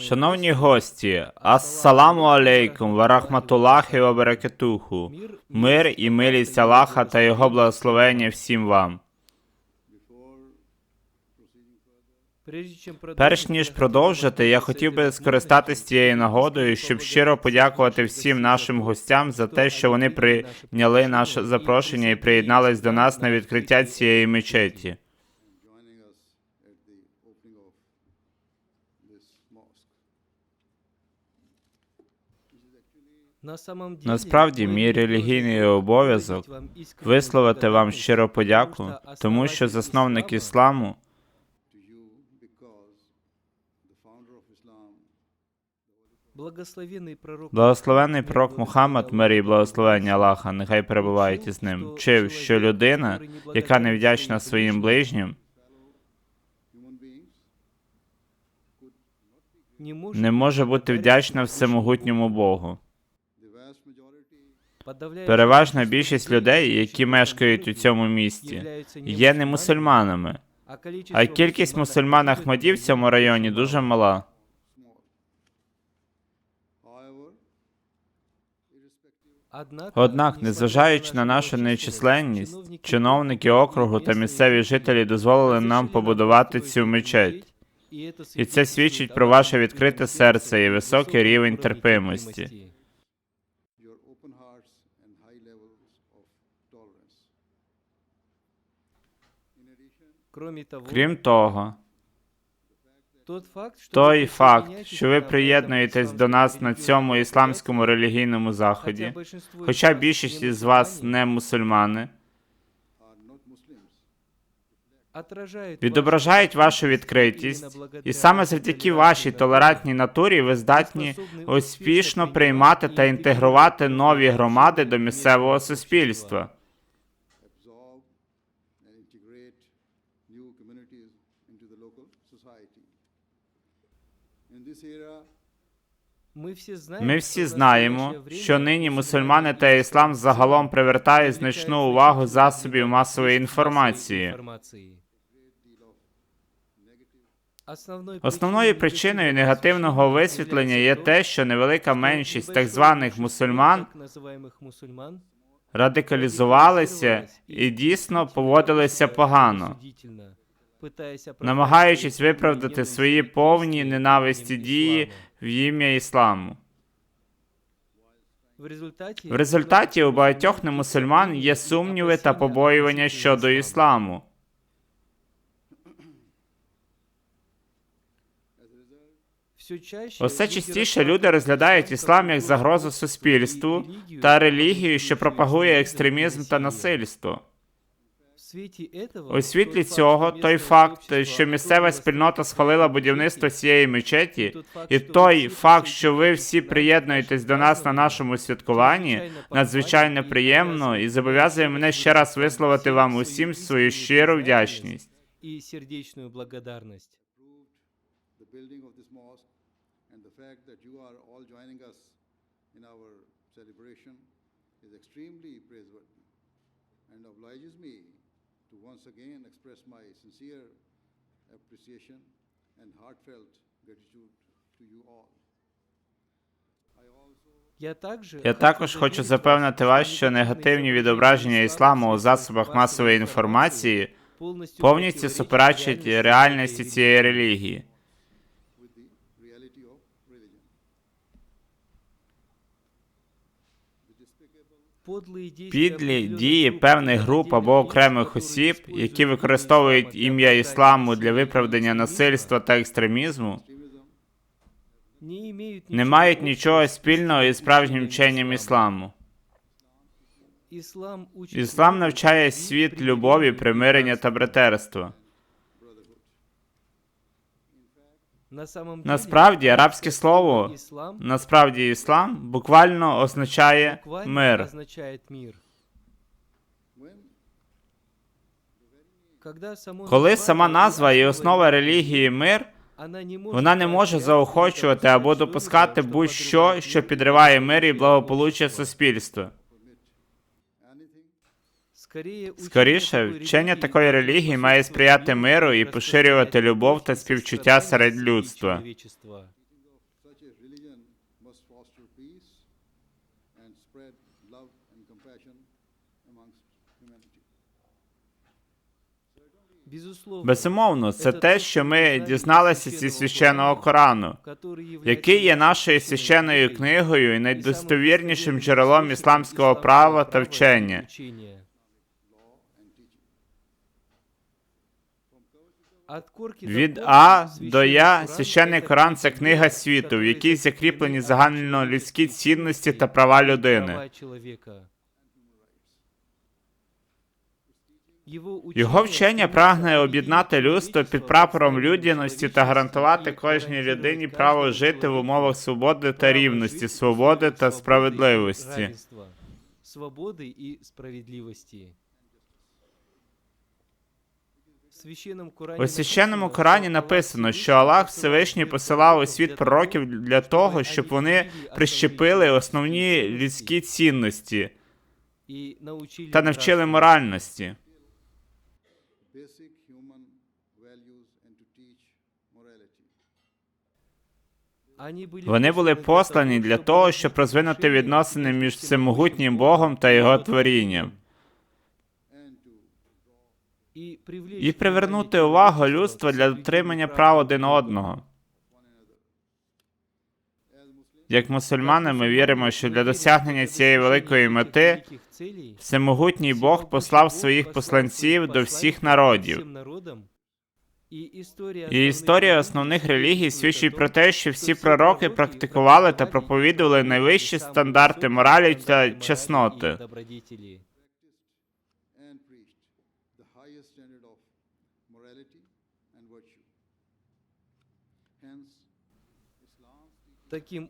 Шановні гості, ассаламу алейкум ва рахматуллахі ва баракатуху. Мир і милість Аллаха та його благословення всім вам. Перш ніж продовжити, я хотів би скористатись цією нагодою, щоб щиро подякувати всім нашим гостям за те, що вони прийняли наше запрошення і приєднались до нас на відкриття цієї мечеті. Насправді, мій релігійний обов'язок висловити вам щиро подяку, тому що засновник ісламу Благословений пророк Мухаммад, мир і благословення Аллаха, нехай перебувають із ним, вчив, що людина, яка невдячна своїм ближнім, не не може бути вдячна всемогутньому Богу. Переважна більшість людей, які мешкають у цьому місті, є не мусульманами, а кількість, мусульман Ахмадів в цьому районі дуже мала. Однак, незважаючи на нашу нечисленність, чиновники округу та місцеві жителі дозволили нам побудувати цю мечеть. І це свідчить про ваше відкрите серце і високий рівень терпимості. Крім того, той факт, що ви приєднуєтесь до нас на цьому ісламському релігійному заході, хоча більшість із вас не мусульмани, відображають вашу відкритість, і саме завдяки вашій толерантній натурі ви здатні успішно приймати та інтегрувати нові громади до місцевого суспільства. Ми всі знаємо, Ми всі знаємо, що нині мусульмани та іслам загалом привертають значну увагу засобів масової інформації. Основною причиною негативного висвітлення є те, що невелика меншість так званих мусульман мусульман радикалізувалися і дійсно поводилися погано, намагаючись виправдати свої повні ненависті дії в ім'я ісламу. В результаті, у багатьох немусульман є сумніви та побоювання щодо ісламу. Усе частіше люди розглядають іслам як загрозу суспільству та релігію, що пропагує екстремізм та насильство. У світлі цього той факт, що місцева спільнота схвалила будівництво цієї мечеті, і той факт, що ви всі приєднуєтесь до нас на нашому святкуванні, надзвичайно приємно і зобов'язує мене ще раз висловити вам усім свою щиру вдячність. і celebration is extremely praiseworthy and obliges me to once again express my sincere appreciation and heartfelt gratitude to you all. Я також хочу запевнити вас, що негативні відображення ісламу у засобах масової інформації повністю суперечать реальності цієї релігії. Підлі дії певних груп або окремих осіб, які використовують ім'я ісламу для виправдання насильства та екстремізму, не мають нічого спільного із справжнім вченням ісламу. Іслам, навчає світ любові, примирення та братерства. Насправді, арабське слово, насправді іслам, буквально означає мир. Коли сама назва і основа релігії мир, вона не може заохочувати або допускати будь-що, що підриває мир і благополуччя суспільства. Скоріше, вчення такої релігії має сприяти миру і поширювати любов та співчуття серед людства. Безумовно, це те, що ми дізналися зі священного Корану, який є нашою священною книгою і найдостовірнішим джерелом ісламського права та вчення. Від А до Я священний Коран це книга світу, в якій закріплені загальнолюдські цінності та права людини. Його вчення прагне об'єднати людство під прапором людяності та гарантувати кожній людині право жити в умовах свободи та рівності, свободи та справедливості. Свободи і справедливості. У священному Корані написано, що Аллах Всевишній посилав у світ пророків для того, щоб вони прищепили основні людські цінності та навчили моральності. Вони були послані для того, щоб розвинути відносини між всемогутнім Богом та його творінням, і привернути увагу людства для дотримання прав один одного. Як мусульмани, ми віримо, що для досягнення цієї великої мети всемогутній Бог послав своїх посланців до всіх народів. І історія основних релігій свідчить про те, що всі пророки практикували та проповідували найвищі стандарти моралі та чесноти.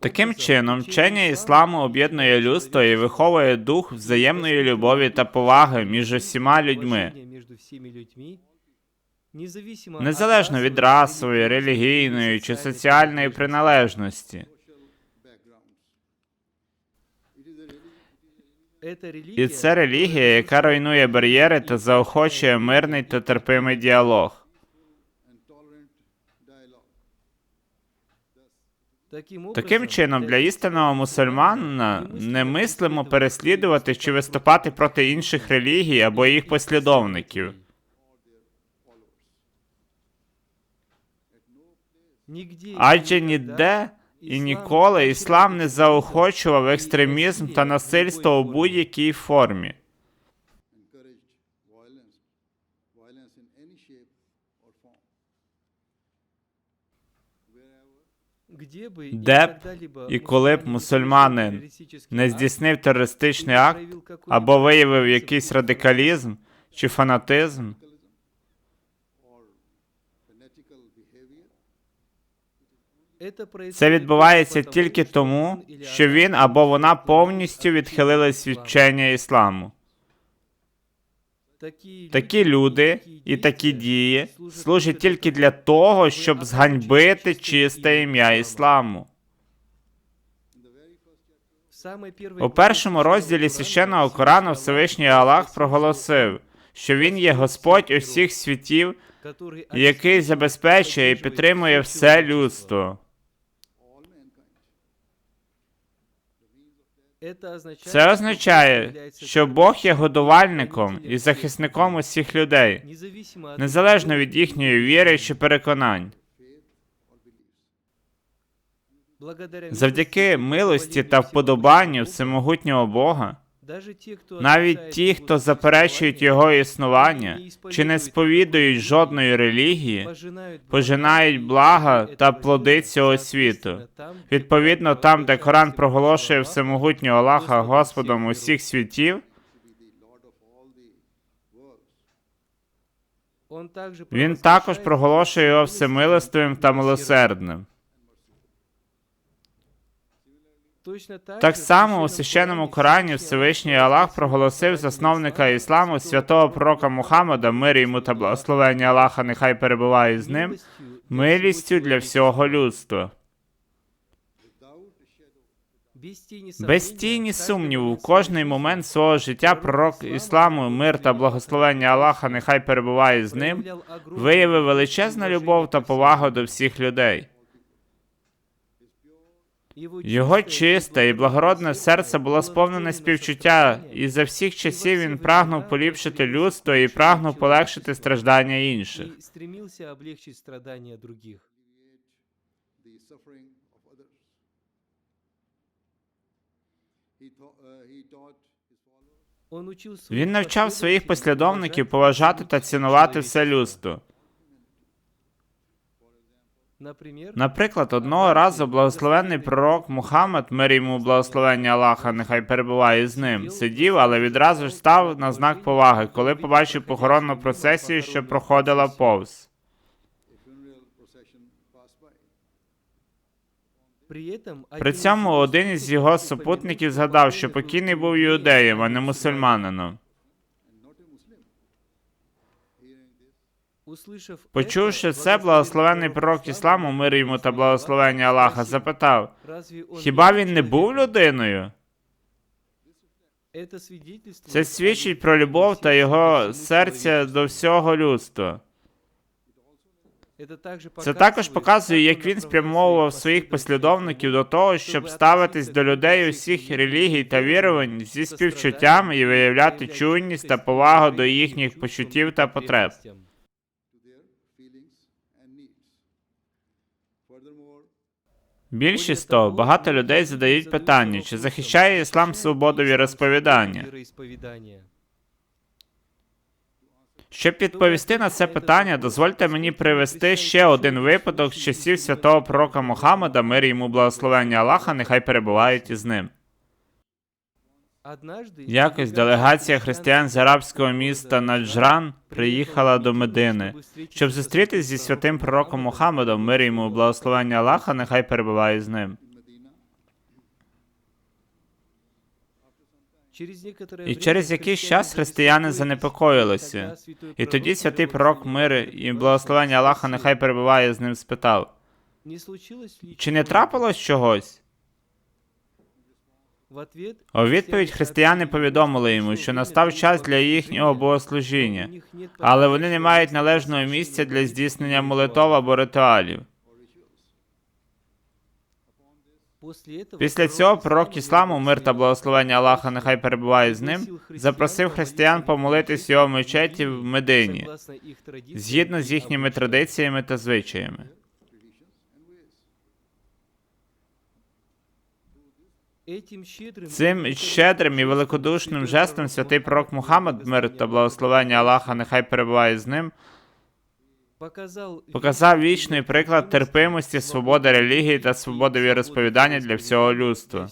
Таким чином, вчення ісламу об'єднує людство і виховує дух взаємної любові та поваги між усіма людьми, незалежно від расової, релігійної чи соціальної приналежності. І це релігія, яка руйнує бар'єри та заохочує мирний та терпимий діалог. Таким чином, для істинного мусульманина немислимо переслідувати чи виступати проти інших релігій або їх послідовників. Адже ніде і ніколи іслам не заохочував екстремізм та насильство у будь-якій формі. Де б і коли б мусульманин не здійснив терористичний акт або виявив якийсь радикалізм чи фанатизм, це відбувається тільки тому, що він або вона повністю відхилились від вчення ісламу. Такі люди і такі дії служать тільки для того, щоб зганьбити чисте ім'я ісламу. У першому розділі священного Корану Всевишній Аллах проголосив, що він є Господь усіх світів, який забезпечує і підтримує все людство. Це означає, що Бог є годувальником і захисником усіх людей, незалежно від їхньої віри чи переконань. Завдяки милості та вподобанню всемогутнього Бога, навіть ті, хто заперечують його існування чи не сповідують жодної релігії, пожинають блага та плоди цього світу. Відповідно, там, де Коран проголошує всемогутнього Аллаха Господом усіх світів, Він також проголошує його всемилостивим та милосердним. Так, само у священному Корані Всевишній Аллах Аллах проголосив засновника ісламу, святого пророка Мухаммада, мир йому та благословення Аллаха, нехай перебуває з ним, милістю для всього людства. Без тіні сумніву, в кожний момент свого життя пророк ісламу, мир та благословення Аллаха, нехай перебуває з ним, виявив величезну любов та повагу до всіх людей. Його чисте і благородне серце було сповнене співчуття, і за всіх часів він прагнув поліпшити людство і прагнув полегшити страждання інших. Він навчав своїх послідовників поважати та цінувати все людство. Например, Наприклад, одного разу благословенний пророк Мухаммед, мир йому благословення Аллаха, нехай перебуває з ним, сидів, але відразу ж став на знак поваги, коли побачив похоронну процесію, що проходила повз. a funeral procession passed by. при этом При один из цьому его один із його спутников супутників упомянул, згадав, что що покойный покійний был був иудеем, іудеєм, а а не не мусульманином. Почувши это, це, благословенний пророк ісламу, мир йому та благословення Аллаха, запитав, Разве он хіба не він не був человеком? людиною? Это свидетельствует Це о свідчить про любов та любви його всему серця человечеству. до всього людства. Это также Це також показує, показує, як он він направляє спрямовував своїх своїх послідовників до того, щоб ставитись до людей усіх релігій та вірувань зі співчуттям і виявляти чуйність та повагу до їхніх почуттів та потреб. Більшість того, багато людей задають питання, чи захищає іслам свободу віросповідання. Щоб відповісти на це питання, дозвольте мені привести ще один випадок з часів святого пророка Мухаммада, мир йому благословення Аллаха, нехай перебувають із ним. Якось делегація християн з арабського міста Наджран приїхала до Медини, щоб зустрітись зі святим пророком Мухаммедом, мир йому благословення Аллаха, нехай перебуває з ним. І через якийсь час християни занепокоїлися. І тоді святий пророк мир і благословення Аллаха, нехай перебуває з ним, спитав: чи не трапилось чогось? У відповідь християни повідомили йому, що настав час для їхнього богослужіння, але вони не мають належного місця для здійснення молитов або ритуалів. Після цього пророк ісламу, мир та благословення Аллаха, нехай перебуває з ним, запросив християн помолитись його мечеті в Медині, згідно з їхніми традиціями та звичаями. Цим щедрим і великодушним жестом святий пророк Мухаммад, мир та благословення Аллаха, нехай перебуває з ним, показав вічний приклад терпимості, свободи релігії та свободи віросповідання для всього людства.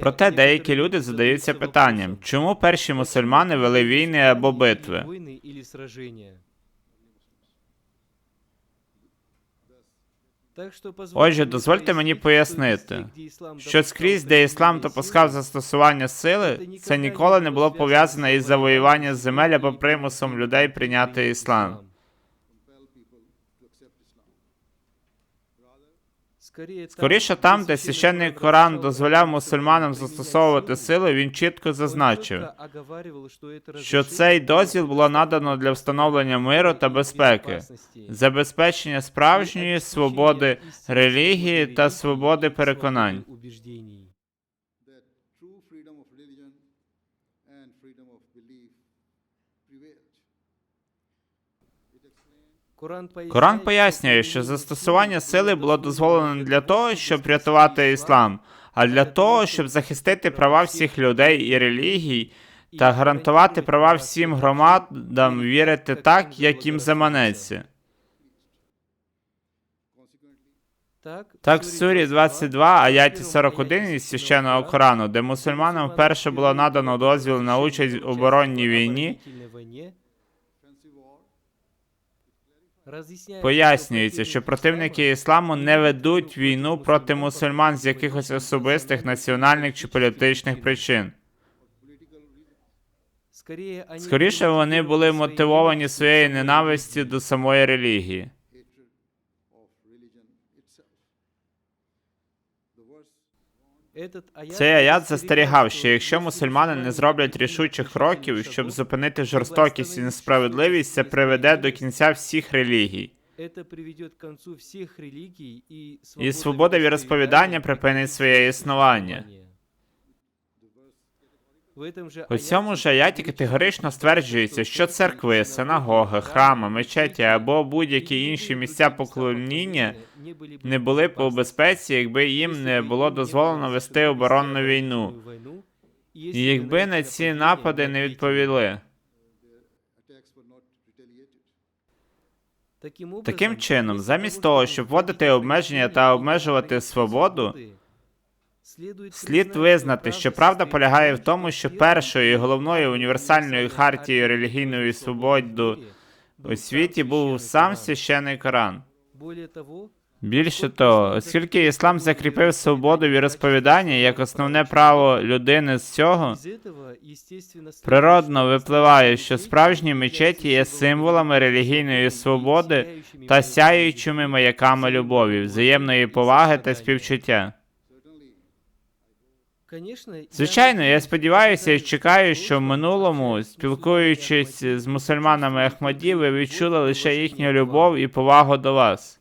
Проте деякі люди задаються питанням, чому перші мусульмани вели війни або битви? Отже, дозвольте мені пояснити, що скрізь, де іслам допускав застосування сили, це ніколи не було пов'язане із завоюванням земель або примусом людей прийняти іслам. Скоріше там, де священний Коран дозволяв мусульманам застосовувати сили, він чітко зазначив, що цей дозвіл було надано для встановлення миру та безпеки, забезпечення справжньої свободи релігії та свободи переконань. Коран пояснює, що застосування сили було дозволено не для того, щоб рятувати іслам, а для того, щоб захистити права всіх людей і релігій та гарантувати права всім громадам вірити так, як їм заманеться. Так, в сурі 22, аяті 41 із священного Корану, де мусульманам вперше було надано дозвіл на участь в оборонній війні, пояснюється, що противники ісламу не ведуть війну проти мусульман з якихось особистих національних чи політичних причин. Скоріше вони були мотивовані своєю ненависті до самої релігії. Цей аят застерігав, що якщо мусульмани не зроблять рішучих кроків, щоб зупинити жорстокість і несправедливість, це приведе до кінця всіх релігій. Это приведет к концу всех религий и І свобода віросповідання припинить своє існування. У цьому ж аяті категорично стверджується, що церкви, синагоги, храми, мечеті або будь-які інші місця поклоніння не були б у безпеці, якби їм не було дозволено вести оборонну війну, і якби на ці напади не відповіли. Таким чином, замість того, щоб вводити обмеження та обмежувати свободу, слід визнати, що правда полягає в тому, що першою і головною універсальною хартією релігійної свободи у світі був сам священий Коран. Більше того, оскільки іслам закріпив свободу віросповідання як основне право людини з цього, природно випливає, що справжні мечеті є символами релігійної свободи та сяючими маяками любові, взаємної поваги та співчуття. Звичайно, я сподіваюся і чекаю, що в минулому, спілкуючись з мусульманами Ахмаді, ви відчули лише їхню любов і повагу до вас.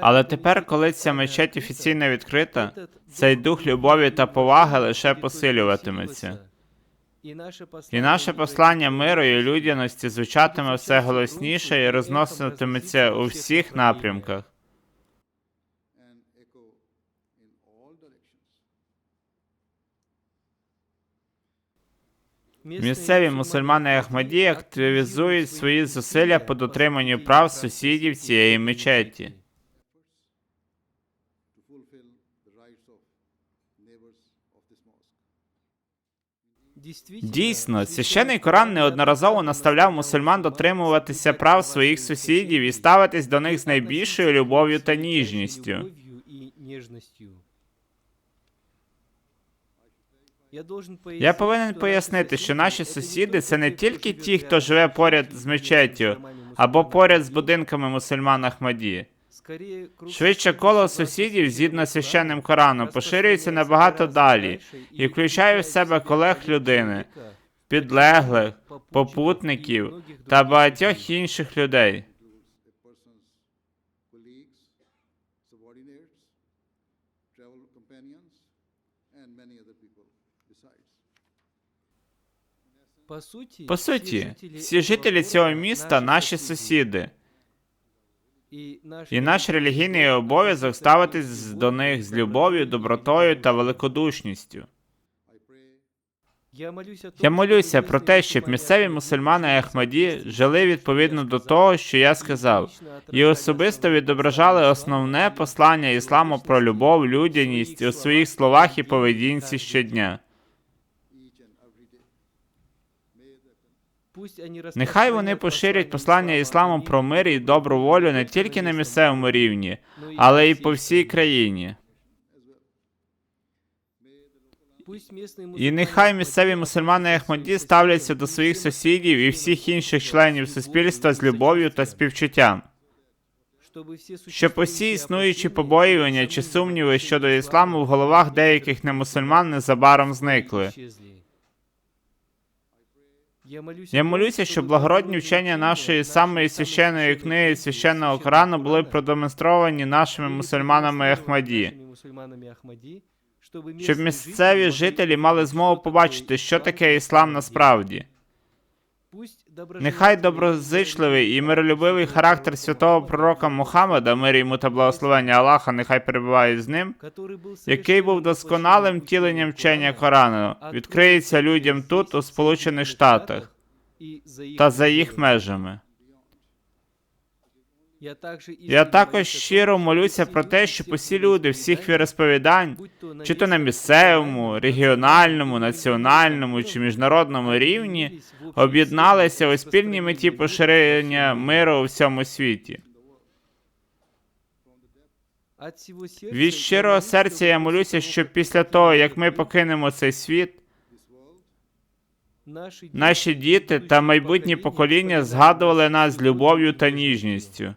Але тепер, коли ця мечеть офіційно відкрита, цей дух любові та поваги лише посилюватиметься. І наше послання миру і людяності звучатиме все голосніше і розноситиметься у всіх напрямках. Місцеві мусульмани Ахмаді активізують свої зусилля по дотриманню прав сусідів цієї мечеті. Дійсно, священий Коран неодноразово наставляв мусульман дотримуватися прав своїх сусідів і ставитись до них з найбільшою любов'ю та ніжністю. Я повинен пояснити, що наші сусіди це не тільки ті, хто живе поряд з мечеттю або поряд з будинками мусульман Ахмаді. Швидше коло сусідів, згідно священним Кораном, поширюється набагато далі і включає в себе колег людини, підлеглих, попутників та багатьох інших людей. По суті, всі жителі цього міста наші сусіди, і наш релігійний обов'язок ставитись до них з любов'ю, добротою та великодушністю. Я молюся про те, щоб місцеві мусульмани Ахмаді жили відповідно до того, що я сказав, і особисто відображали основне послання ісламу про любов, людяність у своїх словах і поведінці щодня. Нехай вони поширять послання ісламу про мир і добру волю не тільки на місцевому рівні, але й по всій країні. І нехай місцеві мусульмани Ахмаді ставляться до своїх сусідів і всіх інших членів суспільства з любов'ю та співчуттям. Щоб усі існуючі побоювання чи сумніви щодо ісламу в головах деяких немусульман незабаром зникли. Я молюся, щоб благородні вчення нашої самої священної книги священного Корану були продемонстровані нашими мусульманами Ахмаді, щоб місцеві жителі мали змогу побачити, що таке іслам насправді. Пусть Нехай доброжелательный доброзичливий і миролюбивий характер святого пророка Мухаммеда, мир йому та благословення Аллаха, нехай перебуває з ним, который был який був совершенным досконалим воплощением втіленням учения вчення Корана, Корану, відкриється людям тут, у Сполучених Штатах, і за їх та за їх пределами. межами. Я також, Я також щиро молюся про те, щоб усі люди всіх віросповідань, чи то на місцевому, регіональному, національному чи міжнародному рівні, об'єдналися у спільній меті поширення миру у всьому світі. Від щирого серця я молюся, щоб після того, як ми покинемо цей світ, наші діти та майбутні покоління згадували нас з любов'ю та ніжністю.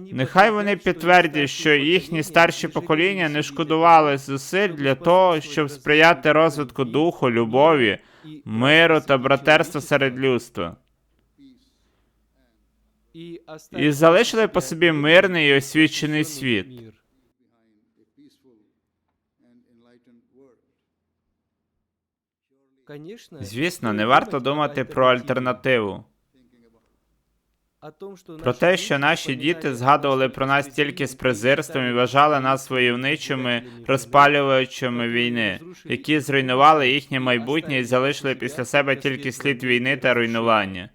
Нехай вони підтвердять, що їхні старші покоління не шкодували зусиль для того, щоб сприяти розвитку духу, любові, миру та братерства серед людства, і залишили по собі мирний і освічений світ. Звісно, не варто думати про альтернативу, про те, що наші діти згадували про нас тільки з презирством і вважали нас войовничими розпалювачами війни, які зруйнували їхнє майбутнє і залишили після себе тільки слід війни та руйнування.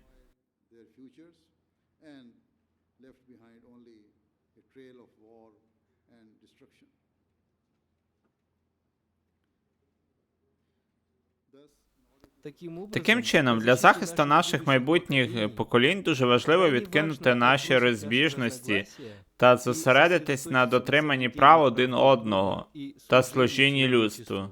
Таким чином, для захисту наших майбутніх поколінь дуже важливо відкинути наші розбіжності та зосередитись на дотриманні прав один одного та служінні людству.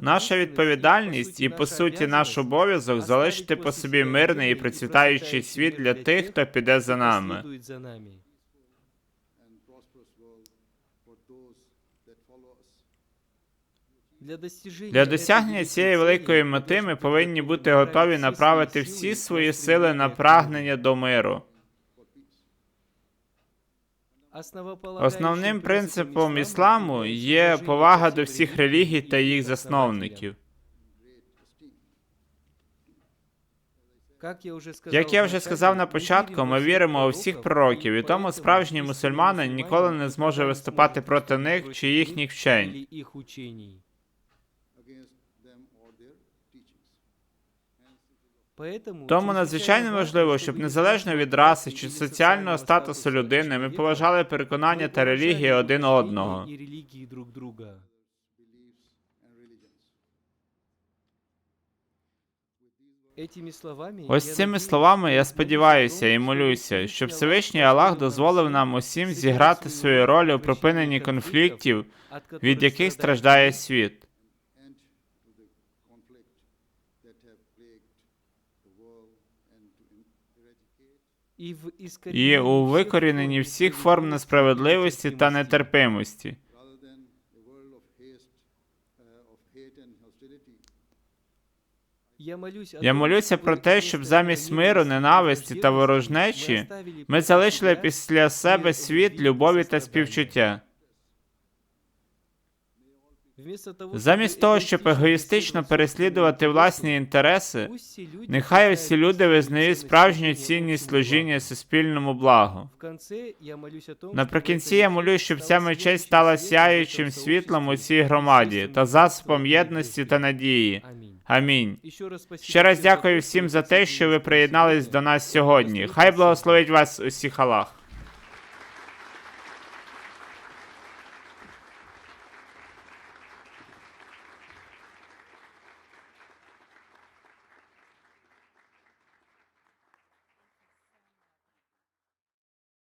Наша відповідальність і, по суті, наш обов'язок залишити по собі мирний і процвітаючий світ для тих, хто піде за нами. Для досягнення цієї великої мети ми повинні бути готові направити всі свої сили на прагнення до миру. Основним принципом ісламу є повага до всіх релігій та їх засновників. Як я вже сказав на початку, ми віримо у всіх пророків, і тому справжній мусульманин ніколи не зможе виступати проти них чи їхніх вчень. Тому надзвичайно важливо, щоб незалежно від раси чи соціального статусу людини, ми поважали переконання та релігії один одного. Ось цими словами я сподіваюся і молюся, щоб Всевишній Аллах дозволив нам усім зіграти свою роль у припиненні конфліктів, від яких страждає світ. І у викоріненні всіх форм несправедливості та нетерпимості. uh. Я молюся про те, щоб замість миру, ненависті та ворожнечі ми залишили після себе світ любові та співчуття. Замість того, щоб егоїстично переслідувати власні інтереси, нехай усі люди визнають справжню цінність служіння суспільному благу. Наприкінці я молюсь, щоб ця мечеть стала сяючим світлом у цій громаді та засобом єдності та надії. Амінь. Ще раз дякую всім за те, що ви приєднались до нас сьогодні. Хай благословить вас усіх Аллах.